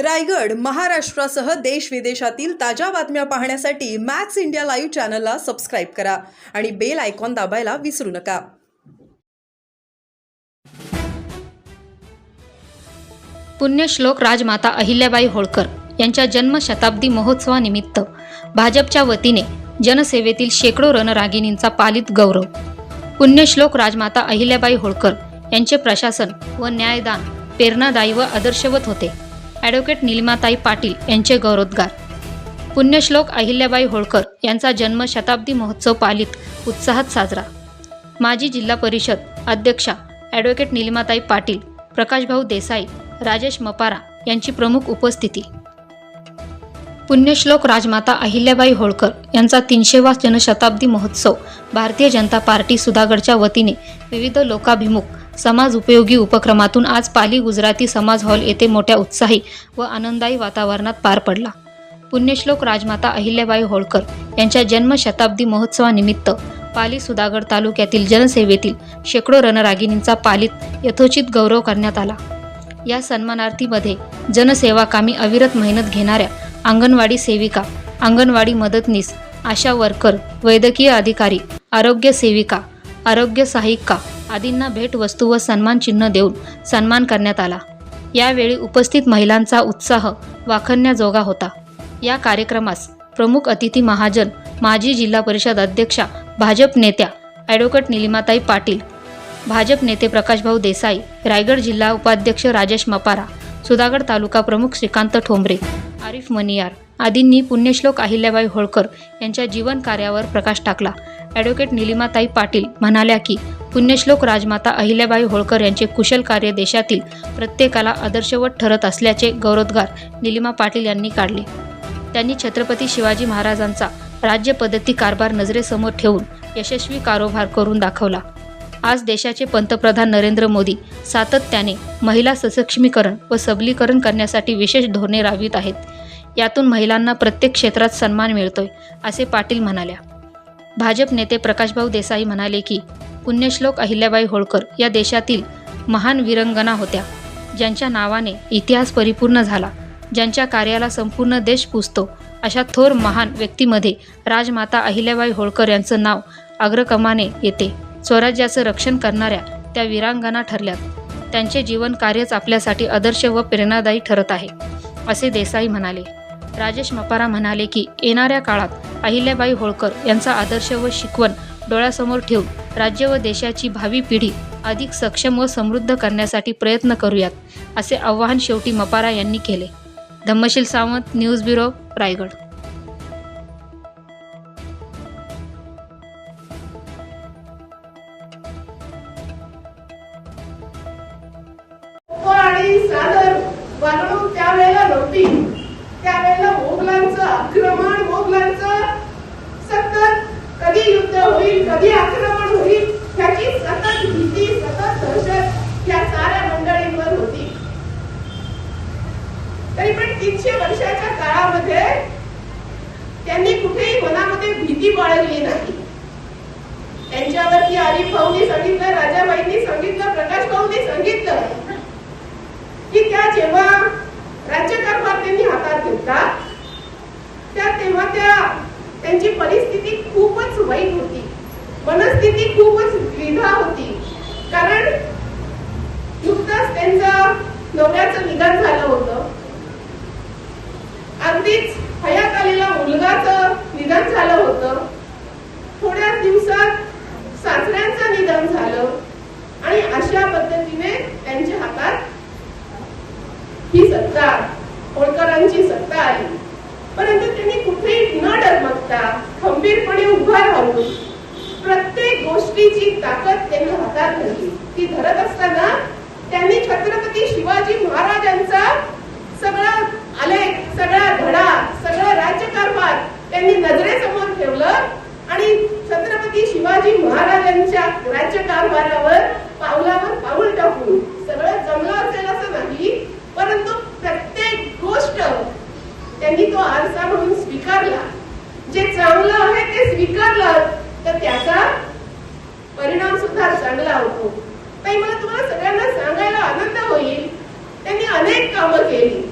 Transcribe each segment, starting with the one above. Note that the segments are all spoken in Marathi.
रायगड महाराष्ट्रासह देश विदेशातील ताज्या बातम्या पाहण्यासाठी मॅक्स इंडिया लाईव्ह चॅनलला सबस्क्राईब करा आणि बेल आयकॉन दाबायला विसरू नका. पुण्यश्लोक राजमाता अहिल्याबाई होळकर यांच्या जन्मशताब्दी महोत्सवानिमित्त भाजपच्या वतीने जनसेवेतील शेकडो रणरागिणींचा पालित गौरव. पुण्यश्लोक राजमाता अहिल्याबाई होळकर यांचे प्रशासन व न्यायदान प्रेरणादायी व आदर्शवत होते. ॲडव्होकेट निलिमाताई पाटील यांचे गौरवोद्गार. पुण्यश्लोक अहिल्याबाई होळकर यांचा जन्म शताब्दी महोत्सव पालित उत्साहात साजरा. माजी जिल्हा परिषद अध्यक्षा ॲडव्होकेट निलिमाताई पाटील प्रकाशभाऊ देसाई राजेश मपारा यांची प्रमुख उपस्थिती. पुण्यश्लोक राजमाता अहिल्याबाई होळकर यांचा तीनशेवा जनशताब्दी महोत्सव भारतीय जनता पार्टी सुधागडच्या वतीने विविध लोकाभिमुख समाज उपयोगी उपक्रमातून आज पाली गुजराती समाज हॉल येथे मोठ्या उत्साही व आनंददायी वातावरणात पार पडला. पुण्यश्लोक राजमाता अहिल्याबाई होळकर यांच्या जन्मशताब्दी महोत्सवानिमित्त पाली सुधागड तालुक्यातील जनसेवेतील शेकडो रणरागिणींचा पालीत यथोचित गौरव करण्यात आला. या सन्मानार्थीमध्ये जनसेवा कामी अविरत मेहनत घेणाऱ्या अंगणवाडी सेविका अंगणवाडी मदतनीस आशा वर्कर वैद्यकीय अधिकारी आरोग्य सेविका आरोग्य सहायिका आदींना भेटवस्तू व सन्मान चिन्ह देऊन सन्मान करण्यात आला. यावेळी उपस्थित महिलांचा उत्साह वाखण्याजोगा होता. या कार्यक्रमास प्रमुख अतिथी महाजन माजी जिल्हा परिषद अध्यक्षा भाजप नेत्या ॲडव्होकेट निलिमाताई पाटील भाजप नेते प्रकाशभाऊ देसाई रायगड जिल्हा उपाध्यक्ष राजेश मपारा सुधागड तालुका प्रमुख श्रीकांत ठोंबरे आरिफ मनियार आदींनी पुण्यश्लोक अहिल्याबाई होळकर यांच्या जीवन कार्यावर प्रकाश टाकला. ॲडव्होकेट निलिमाताई पाटील म्हणाल्या की पुण्यश्लोक राजमाता अहिल्याबाई होळकर यांचे कुशल कार्य देशातील प्रत्येकाला आदर्शवत ठरत असल्याचे गौरवोद्गार निलिमा पाटील यांनी काढले. त्यांनी छत्रपती शिवाजी महाराजांचा राज्य पद्धती कारभार नजरेसमोर ठेवून यशस्वी कारोबार करून दाखवला. आज देशाचे पंतप्रधान नरेंद्र मोदी सातत्याने महिला सक्षमीकरण व सबलीकरण करण्यासाठी विशेष धोरणे राबवित आहेत. यातून महिलांना प्रत्येक क्षेत्रात सन्मान मिळतोय असे पाटील म्हणाल्या. भाजप नेते प्रकाशभाऊ देसाई म्हणाले की पुण्यश्लोक अहिल्याबाई होळकर या देशातील महान विरंगना होत्या. ज्यांच्या नावाने इतिहास परिपूर्ण झाला ज्यांच्या कार्याला संपूर्ण देश पुजतो अशा थोर महान व्यक्तीमध्ये राजमाता अहिल्याबाई होळकर यांचं नाव अग्रक्रमाने येते. स्वराज्याचं रक्षण करणाऱ्या त्या वीरांगना ठरल्यात. त्यांचे जीवन कार्यच आपल्यासाठी आदर्श व प्रेरणादायी ठरत आहे असे देसाई म्हणाले. राजेश मपारा म्हणाले की येणाऱ्या काळात अहिल्याबाई होळकर यांचा आदर्श व शिकवण डोळ्यासमोर ठेवून राज्य व देशाची भावी पिढी अधिक सक्षम व समृद्ध करण्यासाठी प्रयत्न करूयात असे आवाहन शेवटी मपारा यांनी केले. Dhammasheel Sawant news bureau Raigad. नवऱ्याचं निधन झालं होतं. अगदीच हयात आलेल्या मुलगाचं निधन झालं होतं. थोड्याच दिवसात सासऱ्यांचं निधन झालं आणि अशा पद्धतीने त्यांच्या हातात ही सत्ता होळकरांची सत्ता आली. परंतु त्यांनी कुठेही न डगमगता खंबीरपणे उभा राहून प्रत्येक गोष्टीची ताकद त्यांनी हातात धरली. ती धरत असताना त्यांनी छत्रपती शिवाजी महाराजांचा सगळा आलेख सगळा धडा सगळं राज्यकारभार त्यांनी नजरेसमोर ठेवलं आणि छत्रपती शिवाजी महाराजांच्या राज्यकारभारावर पावलावर पाऊल टाकून सगळं जमलं असेल असं नाही परंतु प्रत्येक गोष्ट त्यांनी तो आरसा म्हणून स्वीकारला जे चांगलं आहे ते स्वीकारलं तर त्याचा परिणाम सुद्धा चांगला होतो ताई मला तुम्हाला सगळ्यांना सांगायला आनंद होईल त्यांनी अनेक कामं केली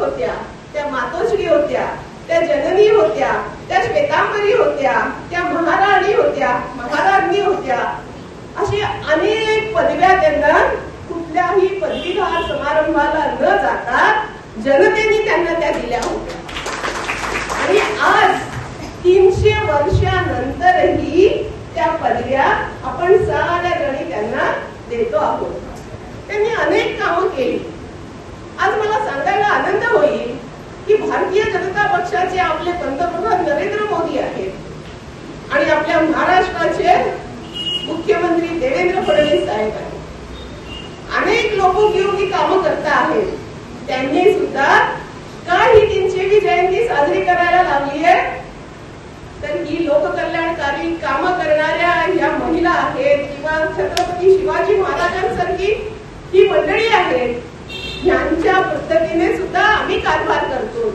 होत्या त्या मातोश्री होत्या त्या जननी होत्या त्या श्वेतांबरी होत्या त्या महाराणी होत्या महाराणी होत्या अशी अनेक पदव्या त्यांना कुठल्याही पदवीधार समारंभाला न जाता जनतेने त्या दिल्या होत्या. आणि आज तीनशे वर्षानंतरही त्या पदव्या आपण साऱ्या जणी त्यांना देतो आहोत. त्यांनी अनेक कामं केली. आज मला सांगायला आनंद होईल की भारतीय जनता पक्षाचे आपले पंतप्रधान नरेंद्र मोदी आहेत. आणि आपल्या महाराष्ट्राचे मुख्यमंत्री देवेंद्र फडणवीस साहेब आहेत. अनेक लोकोपयोगी कामं करता आहेत. त्यांनी सुद्धा का ही तीनशेवी जयंती साजरी करायला लागली आहे? तर ही लोककल्याणकारी काम करणाऱ्या ह्या महिला आहेत किंवा छत्रपती शिवाजी महाराजांसारखी ही मंडळी आहेत यांच्या पद्धतीने सुद्धा आम्ही कारभार करतो.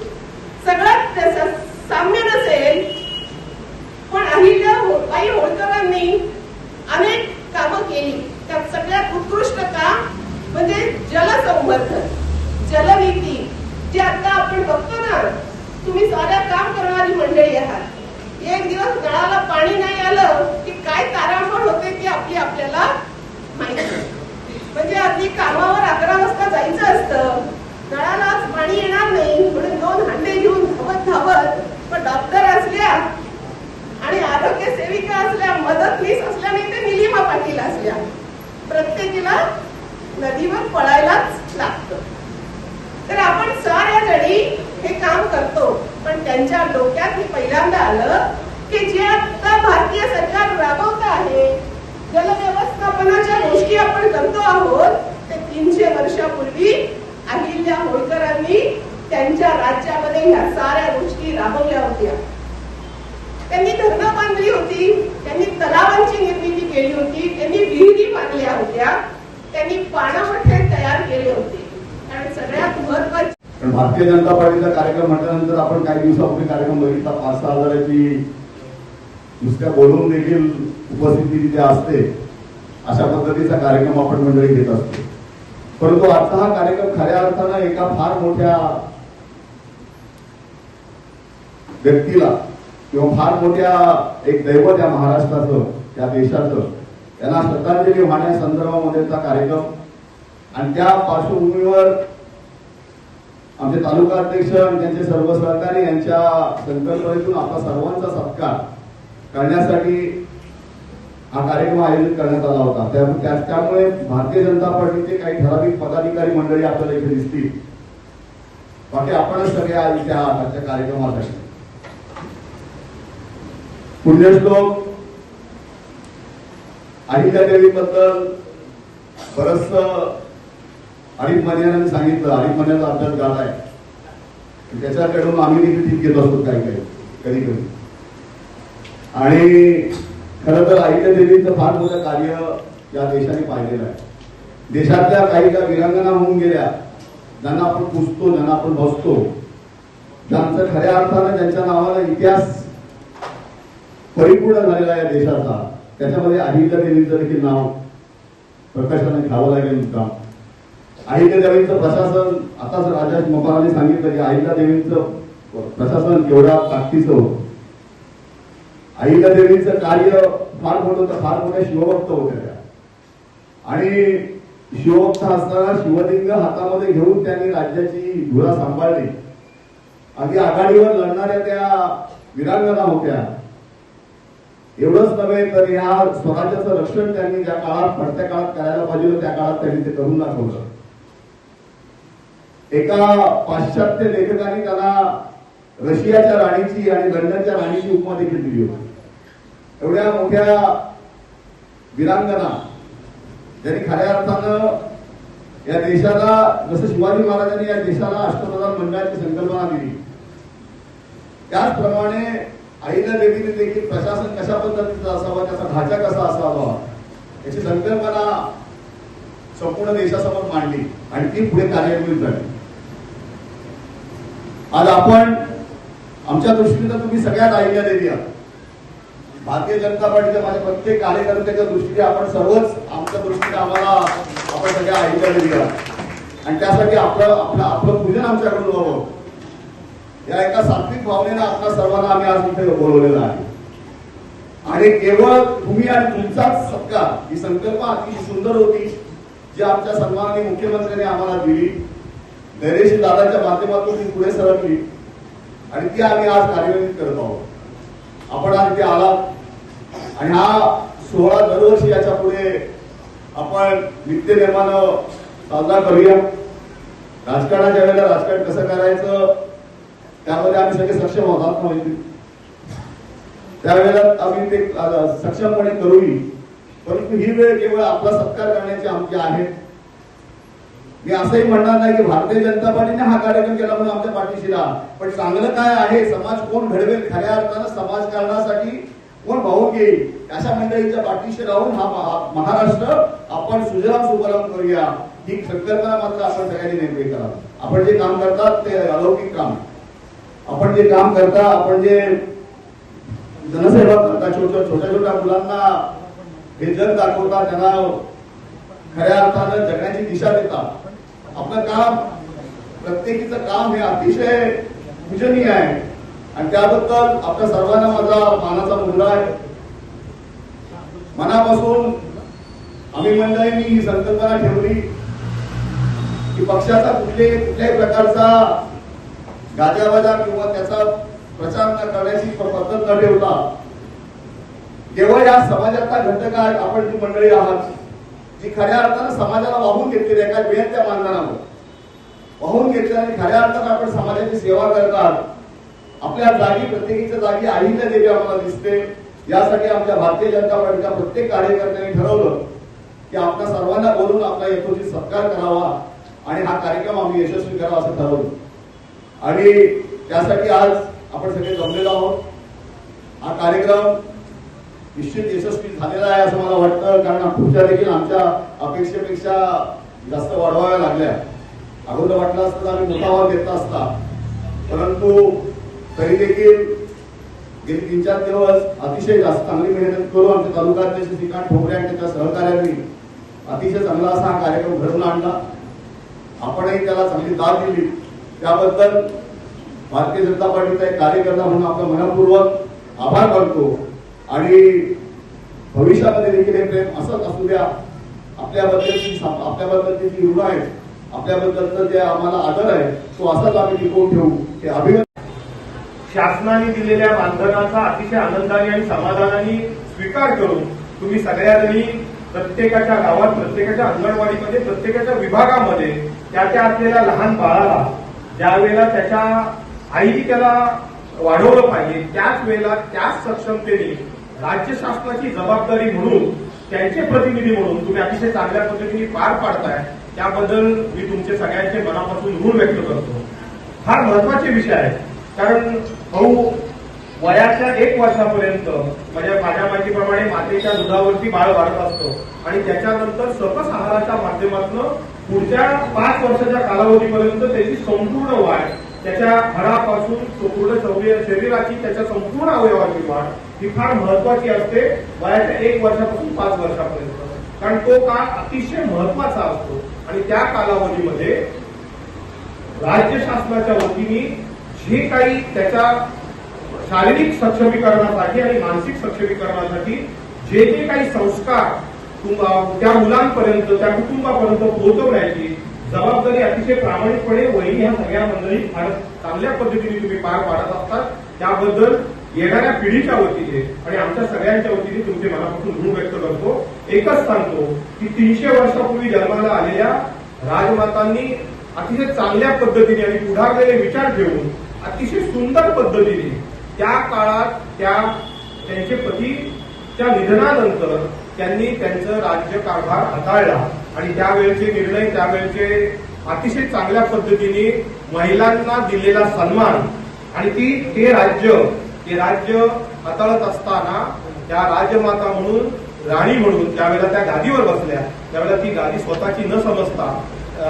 सगळ्यात साम्य नसेल पण अहिल्या बाई होळकरांनी अनेक कामं केली. त्यात सगळ्यात उत्कृष्ट काम म्हणजे जलसंवर्धन जलनीती जे आता आपण बघतो ना तुम्ही साऱ्या काम करणारी मंडळी आहात. एक दिवस गळाला पाणी नाही आलं की काय तारांबळ होते की आपली आपल्याला माहिती म्हणजे अगदी कामावर अकरा वाजता जायचं असतं. गळाला आज पाणी येणार नाही म्हणून दोन हंडे घेऊन धावत धावत पण डॉक्टर असल्या आणि आरोग्य सेविका असल्या मदतनीस असल्या नाही ते निलिमा पाटील असल्या. प्रत्येकीला नदीवर पळायलाच लागतं. तर आपण साऱ्या जणी हे काम करतो. पण त्यांच्या डोक्यात हे पहिल्यांदा आलं की जे आता भारतीय सरकार राबवत आहे जलव्यवस्थापनाच्या गोष्टी आपण करतो आहोत ते तीनशे वर्षापूर्वी अहिल्या होळकरांनी त्यांच्या राज्यामध्ये ह्या साऱ्या गोष्टी राबवल्या होत्या. त्यांनी धरणं बांधली होती त्यांनी तलावांची निर्मिती केली होती त्यांनी विहिरी बांधल्या होत्या त्यांनी पाणवठे तयार केले होते. पण भारतीय जनता पार्टीचा कार्यक्रम म्हटल्यानंतर आपण काही दिवसापूर्वी कार्यक्रम बघितला. पाच सहा हजाराची नुसत्या बोलवून देखील उपस्थिती तिथे असते. अशा पद्धतीचा कार्यक्रम आपण मंडळी घेत असतो. परंतु आजचा हा कार्यक्रम खऱ्या अर्थानं एका फार मोठ्या व्यक्तीला किंवा फार मोठ्या एक दैवत या महाराष्ट्राचं या देशाचं त्यांना श्रद्धांजली वाहण्या संदर्भामध्येचा कार्यक्रम आणि त्या पार्श्वभूमीवर आमचे तालुका अध्यक्ष आणि त्यांचे सर्व सहकारी यांच्या संकल्पनेतून आपला सर्वांचा सत्कार करण्यासाठी हा कार्यक्रम आयोजित करण्यात आला होता. त्यामुळे भारतीय जनता पार्टीचे काही ठराविक पदाधिकारी मंडळी आपल्याला इथे दिसतील. बाकी आपणच सगळे आज इथे आहात आजच्या कार्यक्रमासाठी. पुण्यश्लोक अहिल्यादेवीबद्दल बरंच अडीच महिन्याने सांगितलं अडीच महिन्याचा अभ्यास झाला आहे. त्याच्याकडून आम्ही देखील ठीक घेत असतो काही काही कधी कधी. आणि खरं तर अहिल्या देवीचं फार मोठं कार्य या देशाने पाहिलेलं आहे. देशातल्या काही ज्या विरांगना होऊन गेल्या ज्यांना आपण पुजतो ज्यांना आपण बसतो ज्यांचं खऱ्या अर्थानं त्यांच्या नावाला इतिहास परिपूर्ण झालेला या देशाचा त्याच्यामध्ये अहिल्या देवीचं देखील नाव प्रकाशाने घ्यावं लागेल मुद्दा अहिल्या देवीचं प्रशासन आताच राजा मपाराने सांगितलं की अहिल्या देवीचं प्रशासन केवढा ताकदीचं होत. अहिल्या देवीचं कार्य फार मोठं होतं फार मोठ्या शिवभक्त होत्या त्या. आणि शिवभक्त असताना शिवलिंग हातामध्ये घेऊन त्यांनी राज्याची धुरा सांभाळली. अगदी आघाडीवर लढणाऱ्या त्या विरांगना होत्या. एवढंच नव्हे तर या स्वराज्याचं रक्षण त्यांनी ज्या काळात पडत्या काळात करायला पाहिजे त्या काळात त्यांनी ते करून दाखवलं. एका पाश्चात्य लेखकाने त्याला रशियाच्या राणीची आणि लंडनच्या राणीची उपमा देखील दिली होती. एवढ्या मोठ्या विरांगना ज्यांनी खऱ्या अर्थानं या देशाला जसं शिवाजी महाराजांनी या देशाला अष्टप्रधान मंडळाची संकल्पना दिली. त्याचप्रमाणे आईला देवीने देखील प्रशासन कशा पद्धतीचं असावा त्याचा ढाचा कसा असावा याची संकल्पना संपूर्ण देशासमोर मांडली आणि ती पुढे कार्यान्वित झाली. आज आपण आमच्या दृष्टीने तर तुम्ही सगळ्यात आईल्या देवी भारतीय जनता पार्टीच्या माझ्या प्रत्येक कार्यकर्त्याच्या दृष्टीने आपण सर्वच आमच्या दृष्टीने आम्हाला आपण सगळ्या आईल्या देवी आणि त्यासाठी आपलं आपलं आपलं पूजन आमच्याकडून व्हावं. या एका सात्विक भावनेनं आपल्या सर्वांना आम्ही आज इथे बोलवलेलं आहे. आणि केवळ तुम्ही आणि तुमचाच सत्कार ही संकल्पना अतिशय सुंदर होती जी आमच्या सर्वांनी मुख्यमंत्र्यांनी आम्हाला दिली. नरेश दादाच्या माध्यमातून ती पुढे सरकली. आणि ती आम्ही आज कार्यान्वित करत आहोत. आपण आज इथे आलात. आणि हा सोहळा दरवर्षी याच्यापुढे आपण नित्य निर्माण साजरा करूया. राजकारणाच्या वेळेला राजकारण कसं करायचं त्यामध्ये आम्ही सगळे सक्षम आहोत माहिती. त्यावेळेला आम्ही ते सक्षमपणे करूही. परंतु ही वेळ केवळ आपला सत्कार करण्याची आमची आहे. मी असंही म्हणणार नाही की भारतीय जनता पार्टीने हा कार्यक्रम केला म्हणून आमच्या पाठीशी राहा. पण चांगलं काय आहे? समाज कोण घडवेल? खऱ्या अर्थानं समाजकारणासाठी कोण भाऊ घेईल अशा मंडळीच्या पाठीशी राहून हा महाराष्ट्र आपण सुजलाम सुफलाम करूया. ही संकल्पना मात्र आपण सगळ्यांनी नेमके करा. आपण जे काम करतात ते अलौकिक काम. आपण जे काम करता आपण जे जनसेवा करता छोट्या छोट्या छोट्या मुलांना हे जग दाखवता त्यांना खऱ्या अर्थानं जगण्याची दिशा देता आपलं काम प्रत्येकीचं काम हे अतिशय पूजनीय आहे. आणि त्याबद्दल आपल्या सर्वांना माझा मानाचा मुद्दा आहे. मनापासून आम्ही मंडळींनी ही संकल्पना ठेवली की पक्षाचा कुठले कुठल्याही प्रकारचा गाजावाजा किंवा त्याचा प्रचार न करण्याची पद्धत न ठेवता केवळ या समाजातला घटक आहे आपण ती मंडळी आहात. जी खऱ्या अर्थानं समाजाला वाहून घेतलेली आहे काय मिळेल त्या मानधनावर वाहून घेतल्या आणि खऱ्या अर्थानं आपण समाजाची सेवा करतात आपल्या जागी प्रत्येकीच्या जागी आईच्या देवी आम्हाला दिसते यासाठी आमच्या भारतीय जनता पार्टीच्या प्रत्येक कार्यकर्त्यांनी ठरवलं की आपल्या सर्वांना बोलून आपला यथोचित सत्कार करावा आणि हा कार्यक्रम आम्ही यशस्वी करावा असं ठरवलं. आणि त्यासाठी आज आपण सगळे जमलेलो आहोत. हा कार्यक्रम निश्चित यशस्वी झालेला आहे असं मला वाटतं कारण पुढच्या देखील आमच्या अपेक्षेपेक्षा जास्त वाढवाव्या लागल्या. अगोदर वाटलं असतं तर आम्ही मोठा भाग घेतला असता. परंतु तरी देखील गेले तीन चार दिवस अतिशय जास्त चांगली मेहनत करून आमच्या तालुक्यातले श्रीकांत ठोकरे आणि त्याच्या सहकार्यांनी अतिशय चांगला असा हा कार्यक्रम घडवून आणला. आपणही त्याला चांगली दाद दिली. त्याबद्दल भारतीय जनता पार्टीचा एक कार्यकर्ता म्हणून आपला मनपूर्वक आभार मानतो. आणि भविष्यामध्ये देखील हे प्रेम असंच असू द्या. आपल्याबद्दलची आपल्याबद्दलची जी ऋण आहे आपल्याबद्दलचा जे आम्हाला आदर आहे तो असाच आम्ही टिकवून ठेवू. हे अभिनंदन. शासनाने दिलेल्या मानधनाचा अतिशय आनंदाने आणि समाधानाने स्वीकार करून तुम्ही सगळ्यांनी प्रत्येकाच्या गावात प्रत्येकाच्या अंगणवाडीमध्ये प्रत्येकाच्या विभागामध्ये त्या त्या असलेल्या लहान बाळाला ज्या वेळेला त्याच्या आईने त्याला वाढवलं पाहिजे त्याच वेळेला त्याच सक्षमतेने राज्य शासनाची जबाबदारी म्हणून त्यांचे प्रतिनिधी म्हणून तुम्ही अतिशय चांगल्या पद्धतीने पार पाडताय. त्याबद्दल मी तुमचे सगळ्यांचे मनापासून ऋण व्यक्त करतो. फार महत्त्वाचे विषय आहे कारण भाऊ वयाच्या एक वर्षापर्यंत म्हणजे माझ्या माहितीप्रमाणे मातेच्या दुधावरती बाळ वाढत असतो. आणि त्याच्यानंतर सकस आहाराच्या माध्यमातून पुढच्या पाच वर्षाच्या कालावधीपर्यंत त्याची संपूर्ण वाढ त्याच्या हाडापासून पूर्ण शरीर- शरीराची त्याच्या संपूर्ण अवयवाची वाढ ही फार महत्वाची असते. वयाच्या एक वर्षापासून पाच वर्षापर्यंत. कारण तो काळ अतिशय महत्त्वाचा असतो. आणि त्या कालावधीमध्ये राज्य शासनाच्या वतीने जे काही त्याच्या शारीरिक सक्षमीकरणासाठी आणि मानसिक सक्षमीकरणासाठी जे जे काही संस्कार त्या मुलांपर्यंत त्या कुटुंबापर्यंत पोहोचवण्याची जबाबदारी अतिशय प्रामाणिकपणे वहिनी ह्या सगळ्या मंडळी फार चांगल्या पद्धतीने तुम्ही पार पाडत असतात. त्याबद्दल येणाऱ्या पिढीच्या वतीने आणि आमच्या सगळ्यांच्या वतीने तुमचे मनापासून ऋण व्यक्त करतो. एकच सांगतो की तीनशे वर्षापूर्वी जन्माला आलेल्या राजमातांनी अतिशय चांगल्या पद्धतीने आणि पुढारलेले विचार घेऊन अतिशय सुंदर पद्धतीने त्या काळात त्या त्यांचे पतीच्या निधनानंतर त्यांनी त्यांचं राज्य कारभार हाताळला. आणि त्यावेळेचे निर्णय त्यावेळेचे अतिशय चांगल्या पद्धतीने महिलांना दिलेला सन्मान. आणि ती ते राज्य ते राज्य हाताळत असताना त्या राजमाता म्हणून राणी म्हणून त्यावेळेला त्या गादीवर बसल्या त्यावेळेला ती गादी स्वतःची न समजता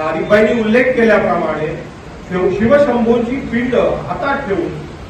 आरिबाईंनी उल्लेख केल्याप्रमाणे शिव- शिवशंभूंची पिंड हातात ठेवून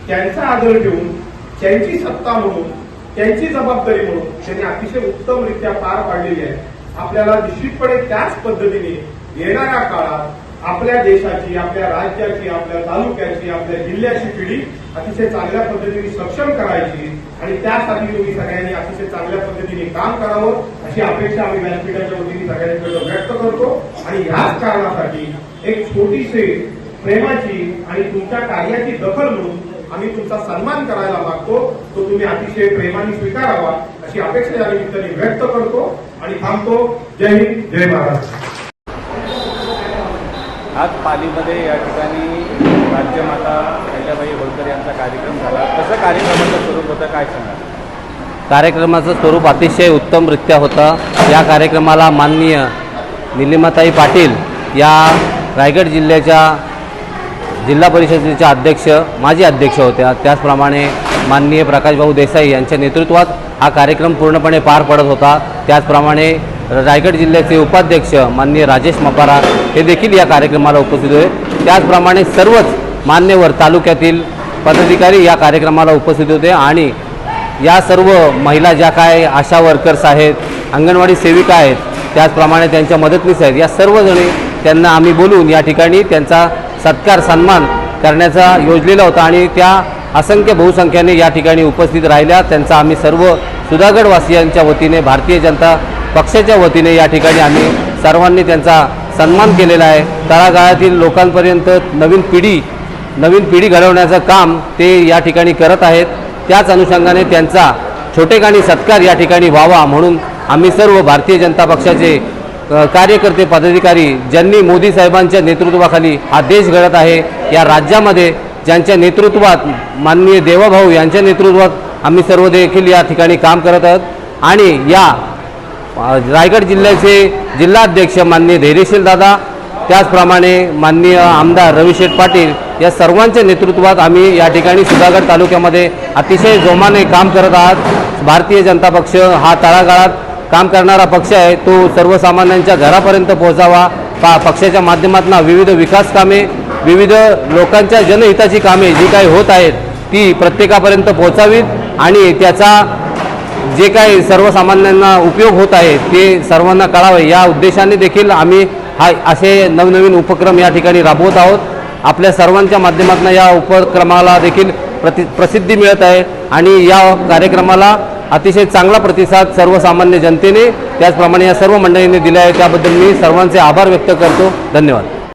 त्यांचा आदर ठेवून त्यांची सत्ता म्हणून त्यांची जबाबदारी म्हणून त्यांनी अतिशय उत्तमरित्या पार पाडलेली आहे. आपल्याला निश्चितपणे त्याच पद्धतीने येणाऱ्या काळात आपल्या देशाची आपल्या राज्याची आपल्या तालुक्याची आपल्या जिल्ह्याची पिढी अतिशय चांगल्या पद्धतीने सक्षम करायची आणि त्यासाठी तुम्ही सगळ्यांनी अतिशय चांगल्या पद्धतीने काम करावं अशी अपेक्षा आम्ही व्यासपीठाच्या वतीने सगळ्यांकडे व्यक्त करतो. आणि ह्याच कारणासाठी एक छोटीशी प्रेमाची आणि तुमच्या कार्याची दखल म्हणून आम्ही तुमचा सन्मान करायला मागतो. तो तुम्ही अतिशय प्रेमाने स्वीकारावा अशी अपेक्षा या निमित्ताने व्यक्त करतो. आणि थांबतो. जय हिंद जय महाराष्ट्र आज पालीमध्ये या ठिकाणी राज्यमाता अहिल्याबाई होळकर यांचा कार्यक्रम झाला. कसं कार्यक्रमाचं स्वरूप होतं काय सांगा कार्यक्रमाचं स्वरूप अतिशय उत्तमरित्या होतं. या कार्यक्रमाला माननीय निलिमाताई पाटील या रायगड जिल्ह्याच्या जिल्हा परिषदेच्या अध्यक्ष माजी अध्यक्ष होत्या. त्याचप्रमाणे माननीय प्रकाशभाऊ देसाई यांच्या नेतृत्वात हा कार्यक्रम पूर्णपणे पार पडत होता. त्याचप्रमाणे रायगड जिल्ह्याचे उपाध्यक्ष माननीय राजेश मपारा हे देखील या कार्यक्रमाला उपस्थित होते. त्याचप्रमाणे सर्वच मान्यवर तालुक्यातील पदाधिकारी या कार्यक्रमाला उपस्थित होते आणि या सर्व महिला ज्या काय आशा वर्कर्स आहेत अंगणवाडी सेविका आहेत त्याचप्रमाणे त्यांच्या मदतनीस आहेत या सर्वजणी त्यांना आम्ही बोलून या ठिकाणी त्यांचा सत्कार सन्मान करण्याचा योजलेला होता आणि त्या असंख्य बहुसंख्याने या ठिकाणी उपस्थित राहिल्या. त्यांचा आम्ही सर्व सुधागडवासियांच्या वतीने भारतीय जनता पक्षाच्या वतीने या ठिकाणी आम्ही सर्वांनी त्यांचा सन्मान केलेला आहे. तळागाळातील लोकांपर्यंत नवीन पिढी नवीन पिढी घडवण्याचं काम ते या ठिकाणी करत आहेत. त्याच अनुषंगाने त्यांचा छोटेखानी सत्कार या ठिकाणी व्हावा म्हणून आम्ही सर्व भारतीय जनता पक्षाचे कार्यकर्ते पदाधिकारी ज्यांनी मोदी साहेबांच्या नेतृत्वाखाली हा देश घडत आहे या राज्यामध्ये ज्यांच्या नेतृत्वात माननीय देवाभाऊ यांच्या नेतृत्वात आम्ही सर्व देखील या ठिकाणी काम करत आहोत. आणि या रायगड जिल्ह्याचे जिल्हाध्यक्ष माननीय धैर्यशील दादा त्याचप्रमाणे माननीय आमदार रविशेठ पाटील या सर्वांच्या नेतृत्वात आम्ही या ठिकाणी सुधागड तालुक्यामध्ये अतिशय जोमाने काम करत आहात. भारतीय जनता पक्ष हा तळागाळात काम करणारा पक्ष आहे. तो सर्वसामान्यांच्या घरापर्यंत पोहोचावा पा पक्षाच्या माध्यमातून विविध विकास कामे विविध लोकांच्या जनहिताची कामे जी काही होत आहेत ती प्रत्येकापर्यंत पोहोचावीत आणि त्याचा जे काही सर्वसामान्यांना उपयोग होत आहे ते सर्वांना कळावे. या उद्देशाने देखील आम्ही हा असे नवनवीन उपक्रम या ठिकाणी राबवत आहोत. आपल्या सर्वांच्या माध्यमातून या उपक्रमाला देखील प्रति प्रसिद्धी मिळत आहे आणि या कार्यक्रमाला अतिशय चांगला प्रतिसाद सर्वसामान्य जनतेने त्याचप्रमाणे या सर्व मंडळींनी दिला आहे. त्याबद्दल मी सर्वांचे आभार व्यक्त करतो. धन्यवाद.